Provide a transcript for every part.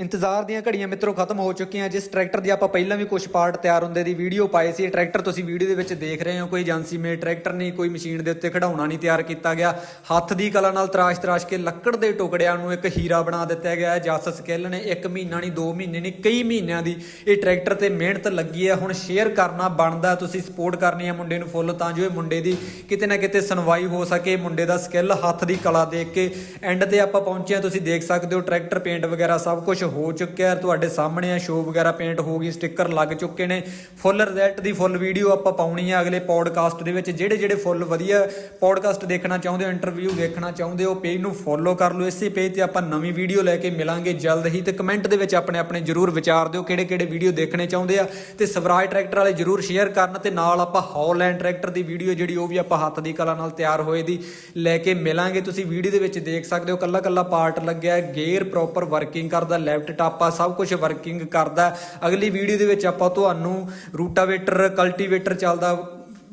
ਇੰਤਜ਼ਾਰ ਦੀਆਂ ਘੜੀਆਂ ਮਿੱਤਰੋ ਖਤਮ ਹੋ ਚੁੱਕੀਆਂ। ਜਿਸ ਟਰੈਕਟਰ ਦੀ ਆਪਾਂ ਪਹਿਲਾਂ ਵੀ ਕੁਝ ਪਾਰਟ ਤਿਆਰ ਹੁੰਦੇ ਦੀ ਵੀਡੀਓ ਪਾਈ ਸੀ, ਇਹ ਟਰੈਕਟਰ ਤੁਸੀਂ ਵੀਡੀਓ ਦੇ ਵਿੱਚ ਦੇਖ ਰਹੇ ਹੋ। ਕੋਈ ਏਜੰਸੀ ਮੇਡ ਟਰੈਕਟਰ ਨਹੀਂ, ਕੋਈ ਮਸ਼ੀਨ ਦੇ ਉੱਤੇ ਖੜਾਉਣਾ ਨਹੀਂ ਤਿਆਰ ਕੀਤਾ ਗਿਆ। ਹੱਥ ਦੀ ਕਲਾ ਨਾਲ ਤਰਾਸ਼-ਤਰਾਸ਼ ਕੇ ਲੱਕੜ ਦੇ ਟੁਕੜਿਆਂ ਨੂੰ ਇੱਕ ਹੀਰਾ ਬਣਾ ਦਿੱਤਾ ਗਿਆ ਹੈ। ਜਸ ਸਕਿੱਲ ਨੇ 1 ਮਹੀਨਾ ਨਹੀਂ 2 ਮਹੀਨੇ ਨਹੀਂ, ਕਈ ਮਹੀਨਿਆਂ ਦੀ ਇਹ ਟਰੈਕਟਰ ਤੇ ਮਿਹਨਤ ਲੱਗੀ ਹੈ। ਹੁਣ ਸ਼ੇਅਰ ਕਰਨਾ ਬਣਦਾ, ਤੁਸੀਂ ਸਪੋਰਟ ਕਰਨੀ ਹੈ ਮੁੰਡੇ ਨੂੰ ਫੁੱਲ, ਤਾਂ ਜੋ ਇਹ ਮੁੰਡੇ ਦੀ ਕਿਤੇ ਨਾ ਕਿਤੇ ਸੁਣਵਾਈ ਹੋ ਸਕੇ। ਮੁੰਡੇ ਦਾ ਸਕਿੱਲ ਹੱਥ ਦੀ ਕਲਾ ਦੇਖ ਕੇ ਐਂਡ ਤੇ ਆਪਾਂ ਪਹੁੰਚੇ ਹਾਂ। ਤੁਸੀਂ ਦੇਖ ਸਕਦੇ ਹੋ ਟਰੈਕਟਰ, ਪੇਂਟ ਵਗੈਰਾ ਸਭ ਕੁਝ ਹੋ ਚੁੱਕਿਆ ਹੈ ਤੁਹਾਡੇ ਸਾਹਮਣੇ ਆ ਸ਼ੋ ਵਗੈਰਾ ਪੇਂਟ ਹੋ ਗਈ ਸਟicker ਲੱਗ ਚੁੱਕੇ ਨੇ। ਫੁੱਲ ਰਿਜ਼ਲਟ ਦੀ ਫੁੱਲ ਵੀਡੀਓ ਆਪਾਂ ਪਾਉਣੀ ਹੈ ਅਗਲੇ ਪੋਡਕਾਸਟ ਦੇ ਵਿੱਚ। ਜਿਹੜੇ ਜਿਹੜੇ ਫੁੱਲ ਵਧੀਆ ਪੋਡਕਾਸਟ ਦੇਖਣਾ ਚਾਹੁੰਦੇ ਹੋ ਇੰਟਰਵਿਊ ਦੇਖਣਾ ਚਾਹੁੰਦੇ ਹੋ ਪੇਜ ਨੂੰ ਫੋਲੋ ਕਰ ਲਓ। ਇਸੇ ਪੇਜ ਤੇ ਆਪਾਂ ਨਵੀਂ ਵੀਡੀਓ ਲੈ ਕੇ ਮਿਲਾਂਗੇ ਜਲਦ ਹੀ। ਤੇ ਕਮੈਂਟ ਦੇ ਵਿੱਚ ਆਪਣੇ ਆਪਣੇ ਜਰੂਰ ਵਿਚਾਰ ਦਿਓ, ਕਿਹੜੇ ਕਿਹੜੇ ਵੀਡੀਓ ਦੇਖਣੇ ਚਾਹੁੰਦੇ ਆ। ਤੇ ਸਵਰਾਜ ਟਰੈਕਟਰ ਵਾਲੇ ਜਰੂਰ ਸ਼ੇਅਰ ਕਰਨ ਤੇ ਨਾਲ ਆਪਾਂ ਹੌਲੈਂਡ ਟਰੈਕਟਰ ਦੀ ਵੀਡੀਓ ਜਿਹੜੀ ਉਹ ਵੀ ਆਪਾਂ ਹੱਥ ਦੀ ਕਲਾ ਨਾਲ ਤਿਆਰ ਹੋਏ ਦੀ ਲੈ ਕੇ ਮਿਲਾਂਗੇ। ਤੁਸੀਂ ਵੀਡੀਓ ਦੇ ਵਿੱਚ ਦੇਖ ਸਕਦੇ ਹੋ, ਕੱਲਾ ਕੱਲਾ ਪਾਰਟ ਲੱਗਿਆ ਗੇਅਰ ਪ੍ਰੋਪਰ ਵਰਕਿੰਗ ਕਰਦਾ ਲੈਫਟ ਟਾਪਾ ਸਭ ਕੁਝ ਵਰਕਿੰਗ ਕਰਦਾ ਅਗਲੀ ਵੀਡੀਓ ਦੇ ਵਿੱਚ ਆਪਾਂ ਤੁਹਾਨੂੰ ਰੂਟਾਵੇਟਰ ਕਲਟੀਵੇਟਰ ਚੱਲਦਾ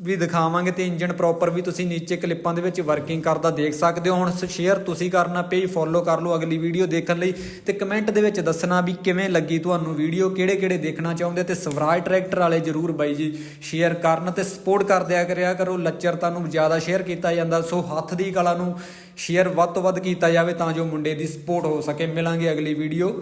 ਵੀ ਦਿਖਾਵਾਂਗੇ ਤੇ ਇੰਜਨ ਪ੍ਰੋਪਰ ਵੀ ਤੁਸੀਂ ਨੀਚੇ ਕਲਿੱਪਾਂ ਦੇ ਵਿੱਚ ਵਰਕਿੰਗ ਕਰਦਾ ਦੇਖ ਸਕਦੇ ਹੋ। ਹੁਣ ਸ਼ੇਅਰ ਤੁਸੀਂ ਕਰਨਾ ਪੇਜ ਫੋਲੋ ਕਰ ਲਓ ਅਗਲੀ ਵੀਡੀਓ ਦੇਖਣ ਲਈ ਤੇ ਕਮੈਂਟ ਦੇ ਵਿੱਚ ਦੱਸਣਾ ਵੀ ਕਿਵੇਂ ਲੱਗੀ ਤੁਹਾਨੂੰ ਵੀਡੀਓ ਕਿਹੜੇ ਕਿਹੜੇ ਦੇਖਣਾ ਚਾਹੁੰਦੇ ਤੇ ਸਵਰਾਜ ਟਰੈਕਟਰ ਵਾਲੇ ਜਰੂਰ ਬਾਈ ਜੀ ਸ਼ੇਅਰ ਕਰਨ ਤੇ ਸਪੋਰਟ ਕਰ ਦਿਆ ਕਰਿਆ ਕਰੋ। ਲੱਚਰਤਾ ਨੂੰ ਜ਼ਿਆਦਾ ਸ਼ੇਅਰ ਕੀਤਾ ਜਾਂਦਾ, ਸੋ ਹੱਥ ਦੀ ਕਲਾ ਨੂੰ ਸ਼ੇਅਰ ਵੱਧ ਤੋਂ ਵੱਧ ਕੀਤਾ ਜਾਵੇ ਤਾਂ ਜੋ ਮੁੰਡੇ ਦੀ ਸਪੋਰਟ ਹੋ ਸਕੇ। ਮਿਲਾਂਗੇ ਅਗਲੀ ਵੀਡੀਓ